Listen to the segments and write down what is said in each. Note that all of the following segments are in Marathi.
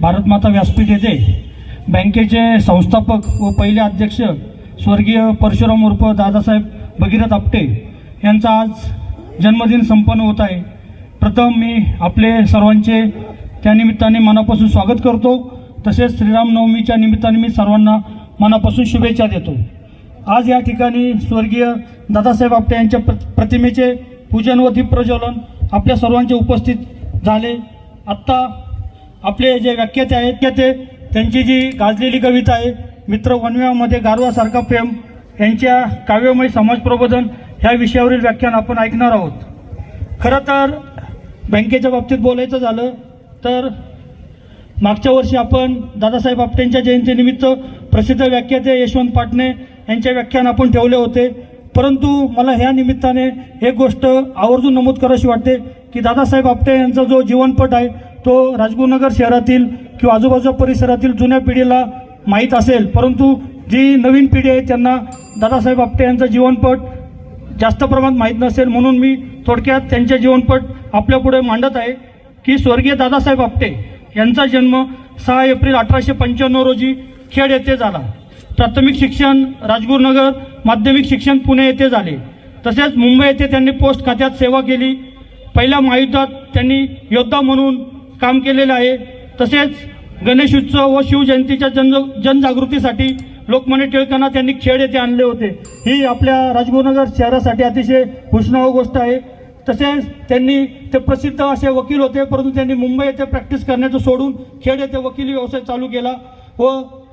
भारतमाता व्यासपीठ येथे बँकेचे संस्थापक व पहिले अध्यक्ष स्वर्गीय परशुराम उर्फ दादासाहेब भगीरथ आपटे यांचा आज जन्मदिन संपन्न होत आहे. प्रथम मी आपले सर्वांचे त्यानिमित्ताने मनापासून स्वागत करतो. तसेच श्रीरामनवमीच्या निमित्ताने मी सर्वांना मनापासून शुभेच्छा देतो. आज या ठिकाणी स्वर्गीय दादासाहेब आपटे यांच्या प्र प्रतिमेचे पूजन व दीप प्रज्वलन आपल्या सर्वांचे उपस्थित झाले. आत्ता आपले जे व्याख्याते आहेत व्याख्याते त्यांची जी गाजलेली कविता आहे मित्र वनव्यामध्ये गारवासारखा प्रेम यांच्या काव्यमय समाज प्रबोधन ह्या विषयावरील व्याख्यान आपण ऐकणार आहोत. खरं तर बँकेच्या बाबतीत बोलायचं झालं तर मागच्या वर्षी आपण दादासाहेब आपटेंच्या जयंतीनिमित्त प्रसिद्ध व्याख्याते यशवंत पाटणे यांचे व्याख्यान आपण ठेवले होते. परंतु मला ह्या निमित्ताने एक गोष्ट आवर्जून नमूद करावीशी वाटते की दादासाहेब आपटे यांचा जो जीवनपट आहे तो राजगुरुनगर शहरातील किंवा आजूबाजूच्या परिसरातील जुन्या पिढीला माहीत असेल. परंतु जी नवीन पिढी आहे त्यांना दादासाहेब आपटे यांचा जीवनपट जास्त प्रमाणात माहीत नसेल. म्हणून मी थोडक्यात त्यांचे जीवनपट आपल्यापुढे मांडत आहे की स्वर्गीय दादासाहेब आपटे यांचा जन्म सहा एप्रिल अठराशे पंच्याण्णव रोजी खेड येथे झाला. प्राथमिक शिक्षण राजगुरुनगर माध्यमिक शिक्षण पुणे येथे झाले. तसेच मुंबई येथे त्यांनी पोस्ट खात्यात सेवा केली. पहिल्या महायुद्धात त्यांनी योद्धा म्हणून काम केलेलं आहे. तसेच गणेश उत्सव व शिवजयंतीच्या जन जनजागृतीसाठी लोकमान्य टिळकांना त्यांनी खेड येथे आणले होते. ही आपल्या राजगुरुनगर शहरासाठी अतिशय घोषणाव गोष्ट आहे. तसेच त्यांनी ते प्रसिद्ध असे वकील होते परंतु त्यांनी मुंबई येथे प्रॅक्टिस करण्याचं सोडून खेड येथे वकिली व्यवसाय चालू केला व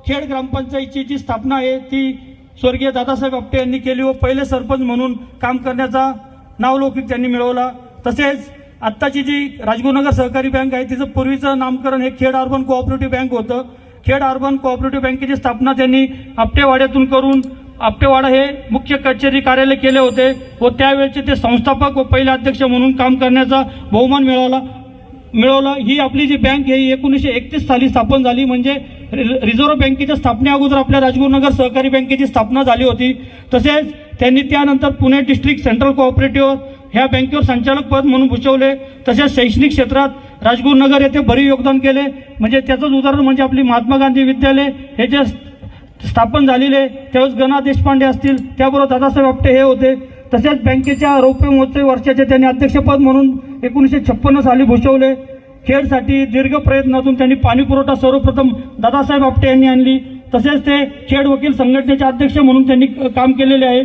खेड ग्रामपंचायतची जी स्थापना आहे ती स्वर्गीय दादासाहेब आपटे यांनी केली व पहिले सरपंच म्हणून काम करण्याचा नावलौकिक त्यांनी मिळवला. तसेच आत्ताची जी राजगुरुनगर सहकारी बँक आहे तिचं पूर्वीचं नामकरण हे खेड अर्बन कोऑपरेटिव्ह बँक होतं. खेड अर्बन कोऑपरेटिव्ह बँकेची स्थापना त्यांनी आपटेवाड्यातून करून आपटेवाडा हे मुख्य कचेरी कार्यालय केले होते व त्यावेळेचे ते संस्थापक व पहिले अध्यक्ष म्हणून काम करण्याचा बहुमान मिळवला मिळवला. ही आपली जी बँक आहे ही एकोणीसशे एकतीस साली स्थापन झाली. म्हणजे रि- रिझर्व्ह बँकेच्या स्थापने अगोदर आपल्या राजगुरुनगर सहकारी बँकेची स्थापना झाली होती. तसेच त्यांनी त्यानंतर पुणे डिस्ट्रिक्ट सेंट्रल कोऑपरेटिव्ह ह्या बँकेवर संचालक पद म्हणून भूषवले. तसेच शैक्षणिक क्षेत्रात राजगुरुनगर येथे भरीव योगदान केले. म्हणजे त्याचंच उदाहरण म्हणजे आपली महात्मा गांधी विद्यालय हे जे स्थापन झालेले त्यावेळेस गणा देशपांडे असतील त्याबरोबर दादासाहेब आपटे हे होते. तसेच बँकेच्या रौप्य महोत्सवी वर्षाचे त्यांनी अध्यक्षपद म्हणून एकोणीसशे छप्पन्न साली भूषवले. खेडसाठी दीर्घ प्रयत्नातून त्यांनी पाणीपुरवठा सर्वप्रथम दादासाहेब आपटे यांनी आणली. तसेच ते खेड वकील संघटनेचे अध्यक्ष म्हणून त्यांनी काम केलेले आहे.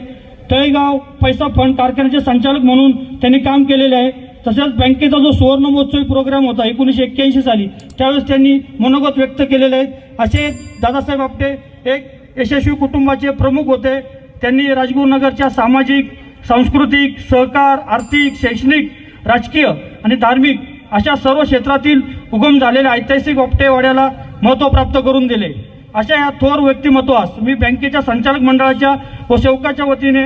तळेगाव पैसा फंड कारखान्याचे संचालक म्हणून त्यांनी काम केलेले आहे. तसेच बँकेचा जो सुवर्ण महोत्सवी प्रोग्राम होता एकोणीसशे एक्क्याऐंशी साली त्यावेळेस त्यांनी मनोगत व्यक्त केलेले आहेत. असे दादासाहेब आपटे एक यशस्वी कुटुंबाचे प्रमुख होते. त्यांनी राजगुरुनगरच्या सामाजिक सांस्कृतिक सहकार आर्थिक शैक्षणिक राजकीय आणि धार्मिक अशा सर्व क्षेत्रातील उगम झालेल्या ऐतिहासिक आपटेवाड्याला महत्त्व प्राप्त करून दिले. अशा या थोर व्यक्तिमत्वास मी बँकेच्या संचालक मंडळाच्या व सेवकाच्या वतीने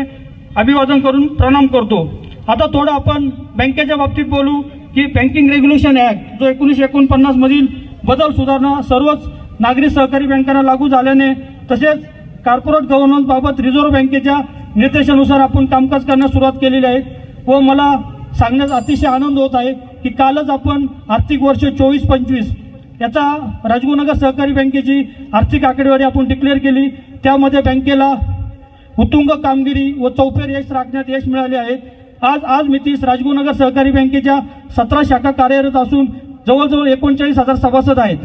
अभिवादन करून प्रणाम करतो. आता थोडं आपण बँकेच्या बाबतीत बोलू की बँकिंग रेग्युलेशन ॲक्ट जो एकोणीसशे एकोणपन्नासमधील बदल सुधारणा सर्वच नागरी सहकारी बँकांना लागू झाल्याने तसेच कॉर्पोरेट गव्हर्नन्सबाबत रिझर्व्ह बँकेच्या निर्देशानुसार आपण कामकाज करण्यास सुरुवात केलेली आहे व मला सांगण्यास अतिशय आनंद होत आहे की कालच आपण आर्थिक वर्ष चोवीस पंचवीस याचा राजगुरुनगर सहकारी बँकेची आर्थिक आकडेवारी आपण डिक्लेअर केली. त्यामध्ये बँकेला उत्तुंग कामगिरी व चौफेर यश राखण्यात यश मिळाले आहे. आज आज मितीस राजगुरुनगर सहकारी बँकेच्या सतरा शाखा कार्यरत असून जवळजवळ एकोणचाळीस हजार सभासद आहेत.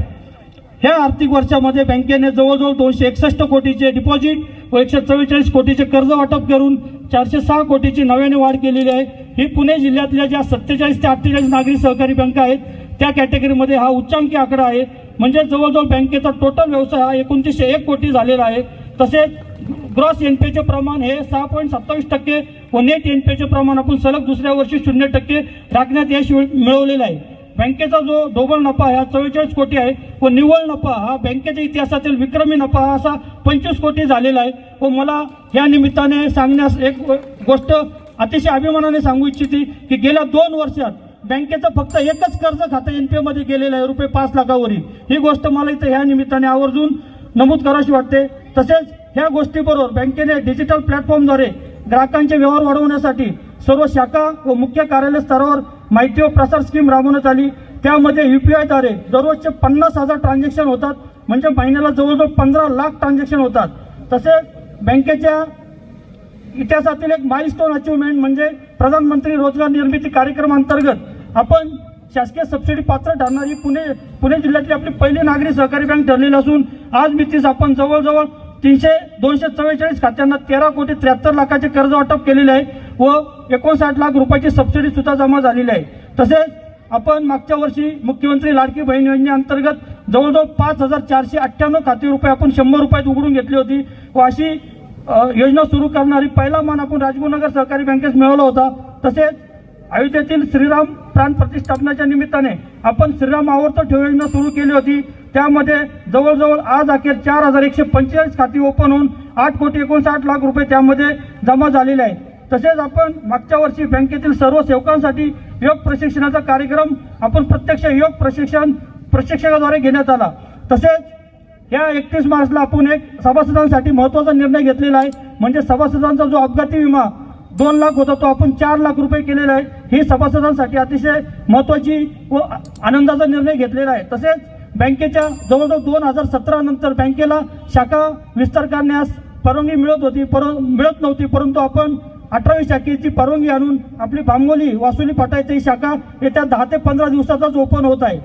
ह्या आर्थिक वर्षामध्ये बँकेने जवळजवळ दोनशे एकसष्ट कोटीचे डिपॉझिट व एकशे चव्वेचाळीस कोटीचे कर्ज वाटप करून चारशे सहा कोटीची नव्याने वाढ केलेली आहे. ही पुणे जिल्ह्यातल्या ज्या सत्तेचाळीस ते अठ्ठेचाळीस नागरी सहकारी बँका आहेत त्या कॅटेगरीमध्ये हा उच्चांकी आकडा आहे. म्हणजे जवळजवळ बँकेचा टोटल व्यवसाय हा एकोणतीसशे एक कोटी झालेला आहे. तसेच ग्रॉस एन पीचे प्रमाण हे सहा पॉईंट सत्तावीस टक्के व नेट एन पीचे प्रमाण आपण सलग दुसऱ्या वर्षी शून्य टक्के राखण्यात यश मिळवलेलं आहे. बँकेचा जो ढोबळ नफा हा चव्वेचाळीस कोटी आहे व निव्वळ नफा हा बँकेच्या इतिहासातील विक्रमी नफा हा असा पंचवीस कोटी झालेला आहे. व मला या निमित्ताने सांगण्यास एक गोष्ट अतिशय अभिमानाने सांगू इच्छिते की गेल्या दोन वर्षात बँकेचं फक्त एकच कर्ज खातं एन पी एमध्ये गेलेलं आहे रुपये पाच लाखावरील. ही गोष्ट मला इथं ह्या निमित्ताने आवर्जून नमूद करावी वाटते. तसेच ह्या गोष्टीबरोबर बँकेने डिजिटल प्लॅटफॉर्मद्वारे ग्राहकांचे व्यवहार वाढवण्यासाठी सर्व शाखा व मुख्य कार्यालय स्तरावर माहिती व प्रसार स्कीम राबवण्यात आली. त्यामध्ये यू पी आयद्वारे दररोजचे पन्नास हजार ट्रान्झॅक्शन होतात. म्हणजे महिन्याला जवळजवळ पंधरा लाख ट्रान्झॅक्शन होतात. तसेच बँकेच्या इतिहासातील एक माइलस्टोन अचिव्हमेंट म्हणजे प्रधानमंत्री रोजगार निर्मिती कार्यक्रमांतर्गत आपण शासकीय सबसिडी पात्र ठरणारी पुणे पुणे जिल्ह्यातली आपली पहिली नागरी सहकारी बँक ठरलेली असून आज मितीस आपण जवळजवळ तीनशे दोनशे चव्वेचाळीस खात्यांना तेरा कोटी त्र्याहत्तर लाखाचे कर्ज वाटप केलेले आहे व एकोणसाठ लाख रुपयाची सबसिडी सुद्धा जमा झालेली आहे. तसेच आपण मागच्या वर्षी मुख्यमंत्री लाडकी बहीण योजनेअंतर्गत जवळजवळ पाच हजार चारशे अठ्ठ्याण्णव खाते रुपये आपण शंभर रुपयात उघडून घेतली होती व अशी योजना सुरू करणारी पहिला मान आपण राजगुरुनगर सहकारी बँकेस मिळवला होता. तसेच अयोध्येतील श्रीराम प्राण प्रतिष्ठापनाच्या निमित्ताने आपण श्रीराम आवर्त ठेव योजना सुरू केली होती. त्यामध्ये जवळजवळ आज अखेर चार हजार एकशे पंचेचाळीस खाती ओपन होऊन आठ कोटी एकोणसाठ लाख रुपये त्यामध्ये जमा झालेले आहेत. तसेच आपण मागच्या वर्षी बँकेतील सर्व सेवकांसाठी योग प्रशिक्षणाचा कार्यक्रम आपण प्रत्यक्ष योग प्रशिक्षण प्रशिक्षकाद्वारे घेण्यात आला. तसेच या एकतीस मार्चला आपण एक सभासदांसाठी महत्त्वाचा निर्णय घेतलेला आहे. म्हणजे सभासदांचा जो अपघाती विमा दोन लाख होता तो आपण चार लाख रुपये केलेला आहे. ही सभासदांसाठी अतिशय महत्वाची व आनंदाचा निर्णय घेतलेला आहे. तसेच बँकेच्या जवळजवळ दोन हजार सतरा नंतर बँकेला शाखा विस्तार करण्यास परवानगी मिळत होती पर मिळत नव्हती परंतु आपण अठरावी शाखेची परवानगी आणून आपली भांगोली वासुली फाटा शाखा येत्या दहा ते पंधरा दिवसातच ओपन होत आहे.